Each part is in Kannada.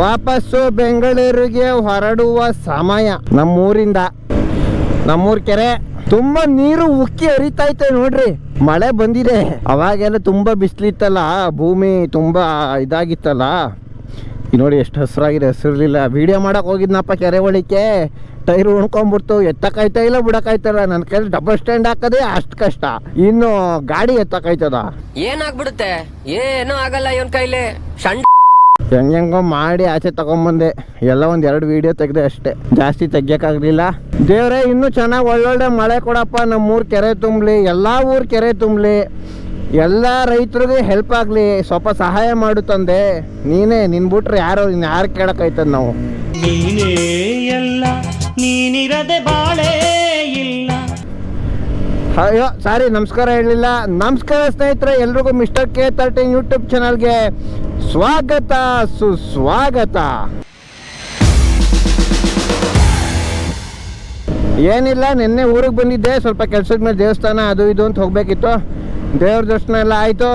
ವಾಪಸ್ಸು ಬೆಂಗಳೂರಿಗೆ ಹೊರಡುವ ಸಮಯ ನಮ್ಮೂರಿಂದ. ನಮ್ಮೂರ್ ಕೆರೆ ತುಂಬಾ ನೀರು ಉಕ್ಕಿ ಹರಿತೈತೆ ನೋಡ್ರಿ. ಮಳೆ ಬಂದಿದೆ. ಅವಾಗೆಲ್ಲ ತುಂಬಾ ಬಿಸಿಲಿತ್ತಲ್ಲ, ಭೂಮಿ ತುಂಬಾ ಇದಾಗಿತ್ತಲ್ಲ. ನೋಡಿ ಎಷ್ಟು ಹಸ್ರಾಗಿದೆ ಹಸಿರ್ಲಿಲ್ಲ ವಿಡಿಯೋ ಮಾಡಕ್ ಹೋಗಿದ್ನಪ್ಪ ಕೆರೆ ಒಳಿಕೆ ಟೈರ್ ಉಣ್ಕೊಂಡ್ಬಿಡ್ತು. ಎತ್ತಕಾಯ್ತಾ ಇಲ್ಲ ಬಿಡಕಾಯ್ತಲ್ಲ ನನ್ನ ಕೈಲಿ ಡಬಲ್ ಸ್ಟ್ಯಾಂಡ್ ಹಾಕದೆ ಅಷ್ಟು ಕಷ್ಟ. ಇನ್ನು ಗಾಡಿ ಎತ್ತಕಾಯ್ತದ ಏನಾಗ್ಬಿಡುತ್ತೆ? ಏನೂ ಆಗಲ್ಲ ಇವನ್ ಕೈಲಿ. ಸಣ್ಣ ಹೆಂಗ್ ಹೆಂಗೋ ಮಾಡಿ ಆಚೆ ತಗೊಂಬಂದೆ. ಎಲ್ಲ ಒಂದು ಎರಡು ವಿಡಿಯೋ ತೆಗೆದೆ ಅಷ್ಟೇ. ಜಾಸ್ತಿ ತೆಗಿಯಕ್ಕಾಗ್ಲಿಲ್ಲ. ದೇವ್ರೆ, ಇನ್ನೂ ಚೆನ್ನಾಗಿ ಒಳ್ಳೊಳ್ಳೆ ಮಳೆ ಕೊಡಪ್ಪ. ನಮ್ಮ ಊರ್ ಕೆರೆ ತುಂಬಲಿ, ಎಲ್ಲಾ ಊರ್ ಕೆರೆ ತುಂಬಲಿ. ಎಲ್ಲ ರೈತರಿಗೆ ಹೆಲ್ಪ್ ಆಗಲಿ. ಸ್ವಲ್ಪ ಸಹಾಯ ಮಾಡು ತಂದೆ. ನೀನೇ, ನಿನ್ ಬಿಟ್ರೆ ಯಾರು ಯಾರು ಕೇಳಕ್ಕಾಯ್ತದ ನಾವು? ನೀನೇ ಎಲ್ಲ, ನೀನಿರದೆ ಬಾಳೆ. ಅಯ್ಯೋ ಸಾರಿ ನಮಸ್ಕಾರ ಹೇಳಲಿಲ್ಲ. ನಮಸ್ಕಾರ ಸ್ನೇಹಿತರೆ, ಎಲ್ರಿಗೂ ಮಿಸ್ಟರ್ ಕೆ ತರ್ಟೀನ್ ಯೂಟ್ಯೂಬ್ ಚಾನಲ್ಗೆ ಸ್ವಾಗತ, ಸುಸ್ವಾಗತ. ಏನಿಲ್ಲ, ನಿನ್ನೆ ಊರಿಗೆ ಬಂದಿದ್ದೆ. ಸ್ವಲ್ಪ ಕೆಲ್ಸದ ಮೇಲೆ ದೇವಸ್ಥಾನ ಅದು ಇದು ಅಂತ ಹೋಗಬೇಕಿತ್ತು. ದೇವ್ರ ದರ್ಶನ ಎಲ್ಲ ಆಯಿತು.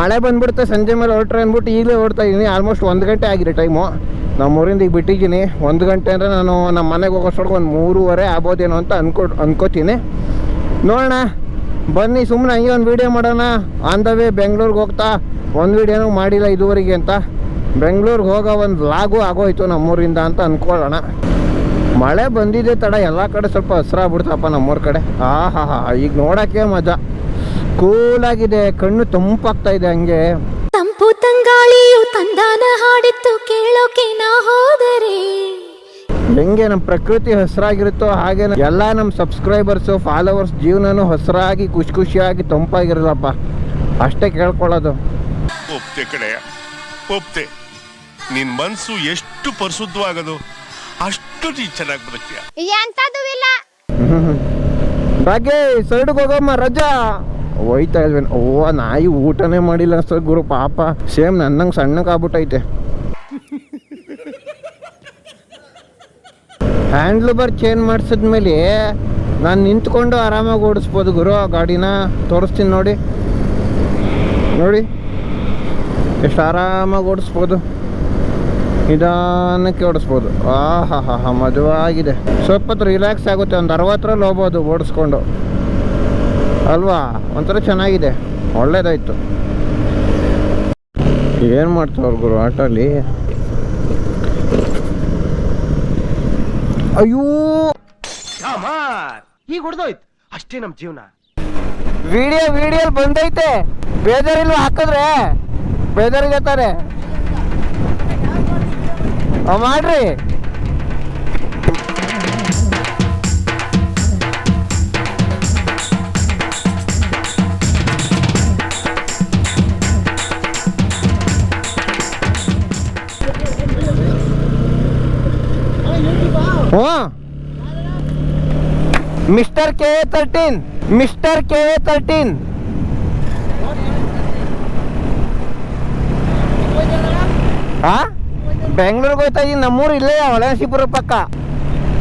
ಮಳೆ ಬಂದ್ಬಿಡುತ್ತೆ, ಸಂಜೆ ಮೇಲೆ ಹೊರಟ್ರೆ ಅಂದ್ಬಿಟ್ಟು ಈಗಲೇ ಓಡ್ತಾ ಇದ್ದೀನಿ ಆಲ್ಮೋಸ್ಟ್ ಒಂದು ಗಂಟೆ ಆಗಿದೆ ಟೈಮು ನಮ್ಮ ಊರಿಂದ ಈಗ ಬಿಟ್ಟಿದ್ದೀನಿ. ಒಂದು ಗಂಟೆ ಅಂದರೆ ನಾನು ನಮ್ಮ ಮನೆಗೆ ಹೋಗೋಷ್ಟೊಳಗೆ ಒಂದು ಮೂರುವರೆ ಆಗ್ಬೋದೇನೋ ಅಂತ ಅನ್ಕೊ ಅನ್ಕೋತೀನಿ. ನೋಡೋಣ ಬನ್ನಿ ಸುಮ್ಮನೆ ಹಂಗೆ ಒಂದು ವೀಡಿಯೋ ಮಾಡೋಣ. ಆನ್ ದ ವೇ ಬೆಂಗ್ಳೂರಿಗೆ ಹೋಗ್ತಾ, ಒಂದು ವೀಡಿಯೋನೂ ಮಾಡಿಲ್ಲ ಇದುವರೆಗೆ ಅಂತ. ಬೆಂಗ್ಳೂರಿಗೆ ಹೋಗೋ ಒಂದು ಲಾಗು ಆಗೋಯ್ತು ನಮ್ಮೂರಿಂದ ಅಂತ ಅಂದ್ಕೊಳ್ಳೋಣ ಮಳೆ ಬಂದಿದೆ ತಡ, ಎಲ್ಲ ಕಡೆ ಸ್ವಲ್ಪ ಹಸ್ರಾಗ್ಬಿಡ್ತಪ್ಪ ನಮ್ಮೂರ ಕಡೆ. ಆ ಹಾ ಹಾ ಈಗ ನೋಡೋಕ್ಕೆ ಮಜಾ. ಕೂಲಾಗಿದೆ ಕಣ್ಣು ತಂಪಾಗ್ತಾ ಇದೆ ಹಂಗೆ. ತಂಪು ತಂಗಾಳಿಯು ತಂದಾನ ಹಾಡಿತ್ತು, ಕೇಳೋಕೆ ನಾ ಹೋದರೆ. ಹೆಂಗೆ ನಮ್ಮ ಪ್ರಕೃತಿ ಹಸ್ರಾಗಿರುತ್ತೋ ಹಾಗೆ ಎಲ್ಲ ನಮ್ಮ ಸಬ್ಸ್ಕ್ರೈಬರ್ಸು ಫಾಲೋವರ್ಸ್ ಜೀವನನೂ ಹಸ್ರಾಗಿ ಖುಷಿ ಖುಷಿಯಾಗಿ ತಂಪಾಗಿರಲಪ್ಪ ಅಷ್ಟೇ ಕೇಳ್ಕೊಳ್ಳೋದು. ಒಪ್ತೆ ಕಡೆ ಒಪ್ತೆ. ನಿನ್ ಮನ್ಸು ಎಷ್ಟು ಪರಿಶುದ್ಧವಾಗದು ಅಷ್ಟು ನೀ ಚೆನ್ನಾಗಿ ಬದುಕ್ತೀಯ. ಎಂತದು ಇಲ್ಲ. ಬಾಗೆ ಸೈಡ್ಗೆ ಹೋಗಮ್ಮ ರಜಾ. ಹೋಯ್ತಾ ಇಲ್ವೇನು? ಓ ನಾಯಿ ಊಟನೇ ಮಾಡಿಲ್ಲ ಸರ್ ಗುರು ಪಾಪ. ಸೇಮ್ ನನ್ನಂಗೆ ಸಣ್ಣಕ್ಕಾಗ್ಬಿಟ್ಟೈತೆ ಹ್ಯಾಂಡ್ಲ್ ಬಾರ್ ಚೇಂಜ್ ಮಾಡಿಸಿದ್ಮೇಲೆ ನಾನು ನಿಂತ್ಕೊಂಡು ಆರಾಮಾಗಿ ಓಡಿಸ್ಬೋದು ಗುರು, ಆ ಗಾಡಿನ ತೋರಿಸ್ತೀನಿ ನೋಡಿ. ನೋಡಿ. ಎಷ್ಟು ಆರಾಮಾಗಿ ಓಡಿಸ್ಬೋದು. ನಿಧಾನಕ್ಕೆ ಓಡಿಸ್ಬೋದು. ಆ ಹಾ ಹಾ ಮದುವಾಗಿದೆ ಸ್ವಲ್ಪ ಹೊತ್ತು ರಿಲ್ಯಾಕ್ಸ್ ಆಗುತ್ತೆ, ಒಂದು ಅರವತ್ತರಲ್ಲಿ ಹೋಗ್ಬೋದು ಓಡಿಸ್ಕೊಂಡು. ಅಲ್ವಾ? ಒಂಥರ ಚೆನ್ನಾಗಿದೆ. ಒಳ್ಳೇದಾಯ್ತು. ಏನು ಮಾಡ್ತಾವ್ರು ಗುರು, ಆಟೋಲಿ? ಅಯ್ಯೋ. ಈಗ ಹೊಡೆದೋಯ್ತು. ಅಷ್ಟೇ ನಮ್ಮ ಜೀವನ. ವಿಡಿಯೋ ವಿಡಿಯೋ ಬಂದೈತೆ. ಬೇಜಾರಿಲ್ವ ಹಾಕಿದ್ರೆ ಅವ್ ಮಾಡ್ರಿ. Mister K A thirteen mister K A thirteen ಹಾ ಬೆಂಗಳೂರಿಗೆ ಹೋಗ್ತಾ ಇದ್ದೀನಿ ನಮ್ಮೂರು ಇಲ್ಲೇ ಹೊಳಸಿಪುರ ಪಕ್ಕ.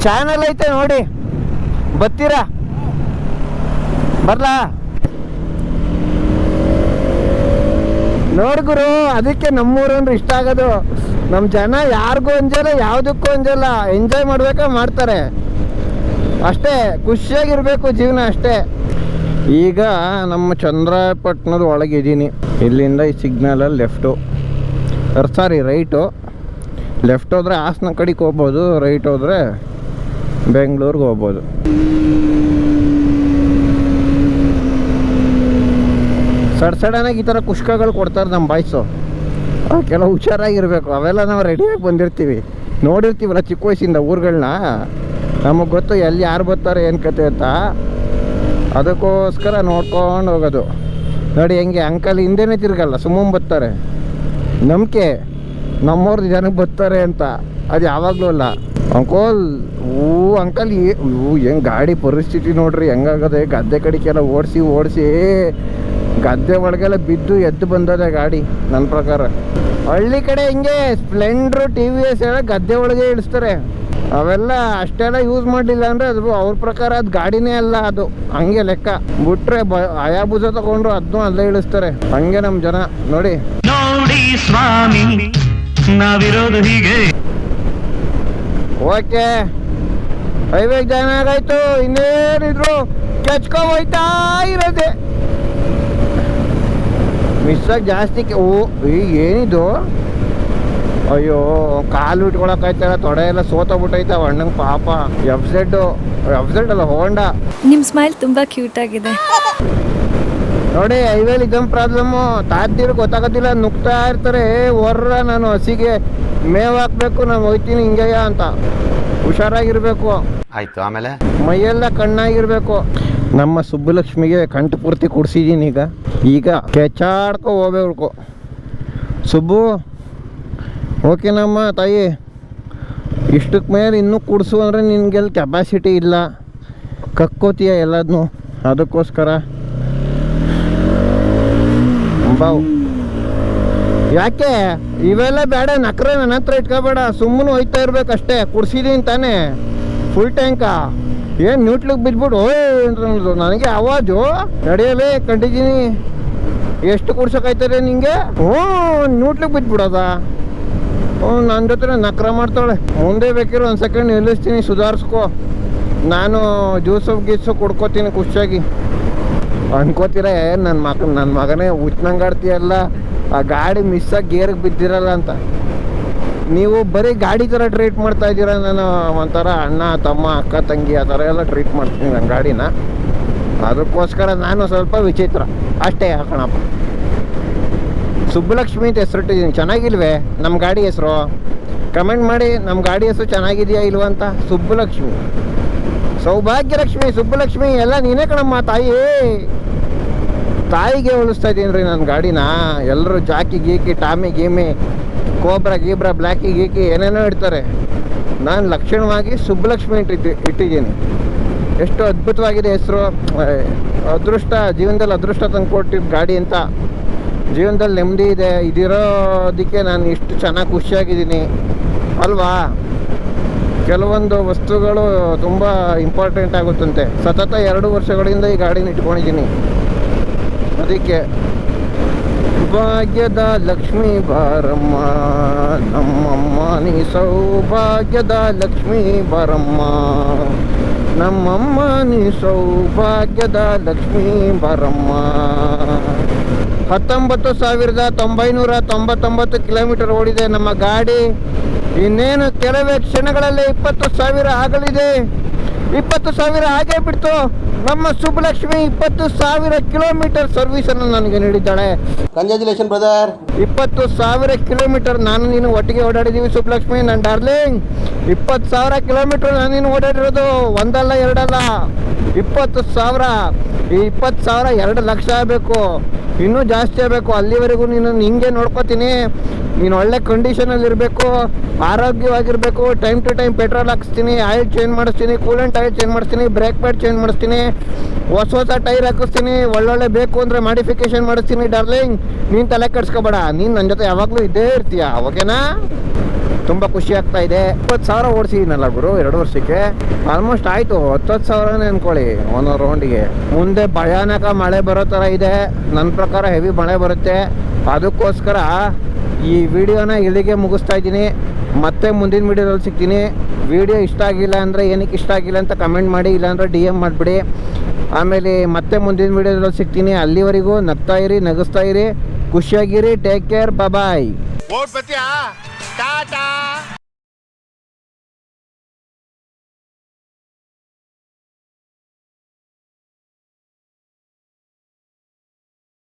ಚಾನಲ್ ಐತೆ ನೋಡಿ. ಬರ್ತೀರಾ? ಬರ್ಲಾ? ನೋಡ್ ಗುರು, ಅದಕ್ಕೆ ನಮ್ಮೂರು ಅಂದ್ರೆ ಇಷ್ಟ ಆಗೋದು. ನಮ್ಮ ಜನ ಯಾರಿಗೂ ಅಂಜಲ್ಲ, ಯಾವುದಕ್ಕೂ ಅಂಜಲ್ಲ. ಎಂಜಾಯ್ ಮಾಡ್ಬೇಕಾ ಮಾಡ್ತಾರೆ. ಅಷ್ಟೇ, ಖುಷಿಯಾಗಿರ್ಬೇಕು ಜೀವನ ಅಷ್ಟೇ. ಈಗ ನಮ್ಮ ಚಂದ್ರಪಟ್ಟಣದ ಒಳಗಿದ್ದೀನಿ ಇಲ್ಲಿಂದ ಈ ಸಿಗ್ನಲಲ್ಲಿ ಲೆಫ್ಟು ಸಾರಿ ರೈಟು ಲೆಫ್ಟ್ ಹೋದರೆ ಹಾಸನ ಕಡೆಗೆ ಹೋಗ್ಬೋದು ರೈಟ್ ಹೋದ್ರೆ ಬೆಂಗಳೂರಿಗೆ ಹೋಗ್ಬೋದು. ಸಡ್ ಸಡನ್ನಾಗಿ ಈ ಥರ ಕುಷ್ಕಗಳು ಕೊಡ್ತಾರೆ ನಮ್ಮ ಬಾಯ್ಸು ಕೆಲವು ಹುಷಾರಾಗಿರ್ಬೇಕು. ಅವೆಲ್ಲ ನಾವು ರೆಡಿಯಾಗಿ ಬಂದಿರ್ತೀವಿ. ನೋಡಿರ್ತೀವಲ್ಲ ಚಿಕ್ಕ ವಯಸ್ಸಿಂದ ಊರುಗಳನ್ನ ನಮಗೆ ಗೊತ್ತು ಎಲ್ಲಿ ಯಾರು ಬರ್ತಾರೆ ಏನು ಕತೆ ಅಂತ. ಅದಕ್ಕೋಸ್ಕರ ನೋಡ್ಕೊಂಡು ಹೋಗೋದು. ನೋಡಿ, ಹೆಂಗೆ ಅಂಕಲ್ ಹಿಂದೆನೇ ತಿರ್ಗಲ್ಲ ಸುಮ್ಮನೆ ಬರ್ತಾರೆ. ನಂಬಿಕೆ ನಮ್ಮವ್ರದ್ದು ಜನಕ್ಕೆ ಬರ್ತಾರೆ ಅಂತ. ಅದು ಯಾವಾಗಲೂ ಅಲ್ಲ. ಅಂಕೋಲ್ ಹೂ ಅಂಕಲ್ ಹೂ ಹೆಂಗೆ ಗಾಡಿ ಪರಿಸ್ಥಿತಿ ನೋಡ್ರಿ, ಹೆಂಗಾಗದೆ? ಗದ್ದೆ ಕಡೆಗೆಲ್ಲ ಓಡಿಸಿ ಓಡಿಸಿ, ಗದ್ದೆ ಒಳಗೆಲ್ಲ ಬಿದ್ದು ಎದ್ದು ಬಂದದೆ ಗಾಡಿ ನನ್ನ ಪ್ರಕಾರ. ಹಳ್ಳಿ ಕಡೆ ಹಿಂಗೆ ಸ್ಪ್ಲೆಂಡ್ರು, ಟಿ ವಿ ಎಸ್ ಎಲ್ಲ ಗದ್ದೆ ಒಳಗೆ ಇಳಿಸ್ತಾರೆ. ಅವೆಲ್ಲ ಅಷ್ಟೆಲ್ಲ ಯೂಸ್ ಮಾಡಲಿಲ್ಲ ಅಂದರೆ ಅದು ಅವ್ರ ಪ್ರಕಾರ ಅದು ಗಾಡಿನೇ ಅಲ್ಲ ಅದು. ಹಂಗೆ ಲೆಕ್ಕ. ಬಿಟ್ರೆ ಅಯಾಬುಜ ತಗೊಂಡ್ರು ಅದನ್ನು ಅಲ್ಲೇ ಇಳಿಸ್ತಾರೆ. ಹಂಗೆ ನಮ್ಮ ಜನ. ನೋಡಿ. ನೋಡಿ ಸ್ವಾಮಿ ನಾವಿರೋದು ಹೀಗೆ. ಓಕೆ. ಹೈವೇಗೆ ಜಾಯ್ನ್ ಆಗಾಯ್ತು. ಇನ್ನೇನಿದ್ರು ಕೆಚ್ಕೊ ಹೋಯ್ತಾ ಇರೋದೆ ಮಿಸ್ಸಾಗಿ ಜಾಸ್ತಿ ಓ ಏನಿದು? ಅಯ್ಯೋ ಕಾಲು ಇಟ್ಕೊಳಕಾಯ್ತಾರ ತೊಡೆ ಎಲ್ಲ ಸೋತೋಗ್ಬಿಟ್ಟೈತೆ ಅಣ್ಣಂಗೆ ಪಾಪ. ಎಫ್ ಝೆಡ್ ಎಫ್ ಝೆಡ್ ಅಲ್ಲ ಹೋಂಡಾ. ನಿಮ್ಮ ಸ್ಮೈಲ್ ತುಂಬಾ ಕ್ಯೂಟ್ ಆಗಿದೆ. ನೋಡಿ ಹೈವೇಲಿ ಇದೊಂದು ಪ್ರಾಬ್ಲಮ್ಮು. ತಾತಿರು ಗೊತ್ತಾಗೋದಿಲ್ಲ ನುಗ್ತಾ ಇರ್ತಾರೆ. ಹೊರ್ರ ನಾನು ಹಸಿಗೆ ಮೇವ್ ಹಾಕ್ಬೇಕು ನಾನು ಹೋಯ್ತೀನಿ ಹಿಂಗಯ್ಯ ಅಂತ. ಹುಷಾರಾಗಿರ್ಬೇಕು. ಆಯ್ತು ಆಮೇಲೆ? ಮೈಯೆಲ್ಲ ಕಣ್ಣಾಗಿರ್ಬೇಕು. ನಮ್ಮ ಸುಬ್ಬುಲಕ್ಷ್ಮಿಗೆ ಕಂಠ ಪೂರ್ತಿ ಕುಡ್ಸಿದ್ದೀನಿ ಈಗ ಈಗ ಕೆಚಾಡ್ಕೊ ಹೋಗ್ಬೇಕು. ಸುಬ್ಬು ಓಕೆನಮ್ಮ ತಾಯಿ ಇಷ್ಟಕ್ಕೆ ಮೇಲೆ ಇನ್ನೂ ಕುಡಿಸು ಅಂದರೆ ನಿನಗೆಲ್ಲಿ ಕೆಪಾಸಿಟಿ ಇಲ್ಲ. ಕಕ್ಕೋತೀಯ ಎಲ್ಲದನ್ನೂ ಅದಕ್ಕೋಸ್ಕರ. ಬಾವು. ಯಾಕೆ? ಇವೆಲ್ಲ ಬೇಡ, ನಕ್ರ ನನ್ನ ಹತ್ರ ಇಟ್ಕೋಬೇಡ. ಸುಮ್ಮನೆ ಹೋಯ್ತಾ ಇರ್ಬೇಕಷ್ಟೇ. ಕುಡ್ಸಿದೀನಿ ತಾನೇ. ಫುಲ್ ಟ್ಯಾಂಕ ಏನು ನ್ಯೂಟ್ಲಿಗೆ ಬಿದ್ಬಿಡು. ಓ ಅಂತ ನನಗೆ ಆವಾಜು. ನಡೆಯಲೇ, ಕಂಡಿದ್ದೀನಿ. ಎಷ್ಟು ಕುಡ್ಸೋಕಾಯ್ತದೆ ನಿಂಗೆ? ಓ ನ್ಯೂಟ್ಲಿಗೆ ಬಿದ್ಬಿಡೋದ? ಹ್ಞೂ ನನ್ನ ಜೊತೆ ನಕ್ರ ಮಾಡ್ತಾಳೆ. ಮುಂದೆ ಬೇಕಿರೋ ಒಂದು ಸೆಕೆಂಡ್ ನಿಲ್ಲಿಸ್ತೀನಿ, ಸುಧಾರಿಸ್ಕೋ. ನಾನು ಜ್ಯೂಸು ಗೀಸು ಕುಡ್ಕೋತೀನಿ ಖುಷಿಯಾಗಿ. ಅನ್ಕೋತೀರ ನನ್ನ ಮಗ ನನ್ನ ಮಗನೇ ಹುಚ್ಚನಂಗಾಡ್ತೀಯಲ್ಲ ಆ ಗಾಡಿ ಮಿಸ್ಸಾಗಿ ಗೇರ್ಗೆ ಬಿದ್ದಿರಲ್ಲ ಅಂತ. ನೀವು ಬರೀ ಗಾಡಿ ಥರ ಟ್ರೀಟ್ ಮಾಡ್ತಾ ಇದ್ದೀರ, ನಾನು ಒಂಥರ ಅಣ್ಣ, ತಮ್ಮ, ಅಕ್ಕ, ತಂಗಿ, ಆ ಥರ ಎಲ್ಲ ಟ್ರೀಟ್ ಮಾಡ್ತೀನಿ ನನ್ನ ಗಾಡಿನ. ಅದಕ್ಕೋಸ್ಕರ ನಾನು ಸ್ವಲ್ಪ ವಿಚಿತ್ರ. ಅಷ್ಟೇ ಕಣಪ್ಪ ಸುಬ್ಬಲಕ್ಷ್ಮಿ ಅಂತ ಹೆಸರಿಟ್ಟಿದ್ದೀನಿ ಚೆನ್ನಾಗಿಲ್ವೇ? ನಮ್ಮ ಗಾಡಿ ಹೆಸರು? ಕಮೆಂಟ್ ಮಾಡಿ ನಮ್ಮ ಗಾಡಿ ಹೆಸರು ಚೆನ್ನಾಗಿದೆಯಾ ಇಲ್ವಾ ಅಂತ? ಸುಬ್ಬಲಕ್ಷ್ಮಿ. ಸೌಭಾಗ್ಯಲಕ್ಷ್ಮಿ, ಸುಬ್ಬಲಕ್ಷ್ಮಿ, ಎಲ್ಲ ನೀನೇ ಕಣಮ್ಮ, ತಾಯಿ. ತಾಯಿಗೆ ಉಳಿಸ್ತಾ ಇದ್ದೀನಿ ರೀ ನನ್ನ ಗಾಡಿನ. ಎಲ್ಲರೂ ಜಾಕಿ ಗೀಕಿ, ಟಾಮಿ ಗೀಮಿ, ಕೋಬ್ರಾ ಗೀಬ್ರಾ ಬ್ಲ್ಯಾಕಿ ಗೀಕಿ, ಏನೇನೋ ಇಡ್ತಾರೆ. ನಾನು ಲಕ್ಷಣವಾಗಿ ಸುಬ್ಬಲಕ್ಷ್ಮಿ ಇಟ್ಟಿದ್ದು ಇಟ್ಟಿದ್ದೀನಿ. ಎಷ್ಟು ಅದ್ಭುತವಾಗಿದೆ ಹೆಸರು. ಅದೃಷ್ಟ, ಜೀವನದಲ್ಲಿ ಅದೃಷ್ಟ ತಂದುಕೊಟ್ಟಿದ್ದು ಗಾಡಿ ಅಂತ. ಜೀವನದಲ್ಲಿ ನೆಮ್ಮದಿ ಇದೆ, ಇದಿರೋದಕ್ಕೆ ನಾನು ಇಷ್ಟು ಚೆನ್ನಾಗಿ ಖುಷಿಯಾಗಿದ್ದೀನಿ. ಅಲ್ವಾ? ಕೆಲವೊಂದು ವಸ್ತುಗಳು ತುಂಬ ಇಂಪಾರ್ಟೆಂಟ್ ಆಗುತ್ತಂತೆ. ಸತತ ಎರಡು ವರ್ಷಗಳಿಂದ ಈ ಗಾಡಿನ ಇಟ್ಕೊಂಡಿದ್ದೀನಿ. ಅದಕ್ಕೆ ಭಾಗ್ಯದ ಲಕ್ಷ್ಮೀ ಬಾರಮ್ಮ, ನಮ್ಮಮ್ಮ, ನೀ ಸೌಭಾಗ್ಯದ ಲಕ್ಷ್ಮೀ ಬಾರಮ್ಮ. ನಮ್ಮಮ್ಮ, ನೀ ಸೌಭಾಗ್ಯದ ಲಕ್ಷ್ಮೀ ಬಾರಮ್ಮ. ಹತ್ತೊಂಬತ್ತು ಸಾವಿರದ ತೊಂಬೈನೂರ ತೊಂಬತ್ತೊಂಬತ್ತು ಕಿಲೋಮೀಟರ್ ಓಡಿದೆ ನಮ್ಮ ಗಾಡಿ. ಇನ್ನೇನು ಕೆಲವೇ ಕ್ಷಣಗಳಲ್ಲಿ ಇಪ್ಪತ್ತು ಸಾವಿರ ಆಗಲಿದೆ. ಇಪ್ಪತ್ತು ಸಾವಿರ ಆಗೇ ಬಿಡ್ತು. ನಮ್ಮ ಸುಬ್ಬಲಕ್ಷ್ಮಿ ಇಪ್ಪತ್ತು ಸಾವಿರ ಕಿಲೋಮೀಟರ್ ಸರ್ವಿಸ್ ಅನ್ನು ನನಗೆ ನೀಡಿದ್ದಾಳೆ. ಕಂಗ್ರ್ಯಾಚುಲೇಷನ್ ಬ್ರದರ್ ಇಪ್ಪತ್ತು ಸಾವಿರ ಕಿಲೋಮೀಟರ್ ನಾನು ನೀನು ಒಟ್ಟಿಗೆ ಓಡಾಡಿದ್ದೀವಿ ಸುಬ್ಬಲಕ್ಷ್ಮಿ ನನ್ನ ಡಾರ್ಲಿಂಗ್ ಇಪ್ಪತ್ತು ಸಾವಿರ ಕಿಲೋಮೀಟರ್ ನಾನು ನೀನು ಓಡಾಡಿರೋದು ಒಂದಲ್ಲ ಎರಡಲ್ಲ. ಇಪ್ಪತ್ತು ಸಾವಿರ ಈ ಇಪ್ಪತ್ತು ಸಾವಿರ ಎರಡು ಲಕ್ಷ ಆಗಬೇಕು. ಇನ್ನೂ ಜಾಸ್ತಿ ಆಗಬೇಕು. ಅಲ್ಲಿವರೆಗೂ ನೀನು ಹಿಂಗೆ ನೋಡ್ಕೋತೀನಿ. ನೀನು ಒಳ್ಳೆ ಕಂಡೀಷನಲ್ಲಿ ಇರಬೇಕು, ಆರೋಗ್ಯವಾಗಿರಬೇಕು ಟೈಮ್ ಟು ಟೈಮ್ ಪೆಟ್ರೋಲ್ ಹಾಕಿಸ್ತೀನಿ ಆಯಿಲ್ ಚೇಂಜ್ ಮಾಡಿಸ್ತೀನಿ ಕೂಲೆಂಟ್ ಆಯಿಲ್ ಚೇಂಜ್ ಮಾಡಿಸ್ತೀನಿ ಬ್ರೇಕ್ ಪ್ಯಾಡ್ ಚೇಂಜ್ ಮಾಡಿಸ್ತೀನಿ, ಹೊಸ ಹೊಸ ಟೈರ್ ಹಾಕಿಸ್ತೀನಿ, ಒಳ್ಳೊಳ್ಳೆ ಬೇಕು ಅಂದರೆ ಮಾಡಿಫಿಕೇಶನ್ ಮಾಡಿಸ್ತೀನಿ ಡಾರ್ಲಿಂಗ್ ನೀನು ತಲೆ ಕೆಡ್ಸ್ಕೊಬೇಡ. ನೀನು ನನ್ನ ಜೊತೆ ಯಾವಾಗಲೂ ಇದ್ದೇ ಇರ್ತೀಯ ಓಕೆನಾ ತುಂಬ ಖುಷಿ ಆಗ್ತಾ ಇದೆ. ಇಪ್ಪತ್ತು ಸಾವಿರ ಓಡಿಸಿದ್ದೀನಲ್ಲ ಗುರು, ಎರಡು ವರ್ಷಕ್ಕೆ. ಆಲ್ಮೋಸ್ಟ್ ಆಯಿತು, ಹತ್ತತ್ತು ಸಾವಿರನೇ ಅಂದ್ಕೊಳ್ಳಿ ಒಂದು ರೌಂಡಿಗೆ ಮುಂದೆ ಭಯಾನಕ ಮಳೆ ಬರೋ ಥರ ಇದೆ. ನನ್ನ ಪ್ರಕಾರ ಹೆವಿ ಮಳೆ ಬರುತ್ತೆ. ಅದಕ್ಕೋಸ್ಕರ ಈ ವಿಡಿಯೋನ ಇಲ್ಲಿಗೆ ಮುಗಿಸ್ತಾ ಇದ್ದೀನಿ. ಮತ್ತೆ ಮುಂದಿನ ವಿಡಿಯೋದಲ್ಲಿ ಸಿಗ್ತೀನಿ. ವಿಡಿಯೋ ಇಷ್ಟ ಆಗಿಲ್ಲ ಅಂದರೆ ಏನಕ್ಕೆ ಇಷ್ಟ ಆಗಿಲ್ಲ ಅಂತ ಕಮೆಂಟ್ ಮಾಡಿ, ಇಲ್ಲಾಂದರೆ ಡಿ ಎಂ ಮಾಡಿಬಿಡಿ. ಆಮೇಲೆ ಮತ್ತೆ ಮುಂದಿನ ವಿಡಿಯೋದಲ್ಲಿ ಸಿಗ್ತೀನಿ. ಅಲ್ಲಿವರೆಗೂ ನಗ್ತಾ ಇರಿ, ನಗಿಸ್ತಾ ಇರಿ. ಖುಷಿಯಾಗಿರಿ. Take care bye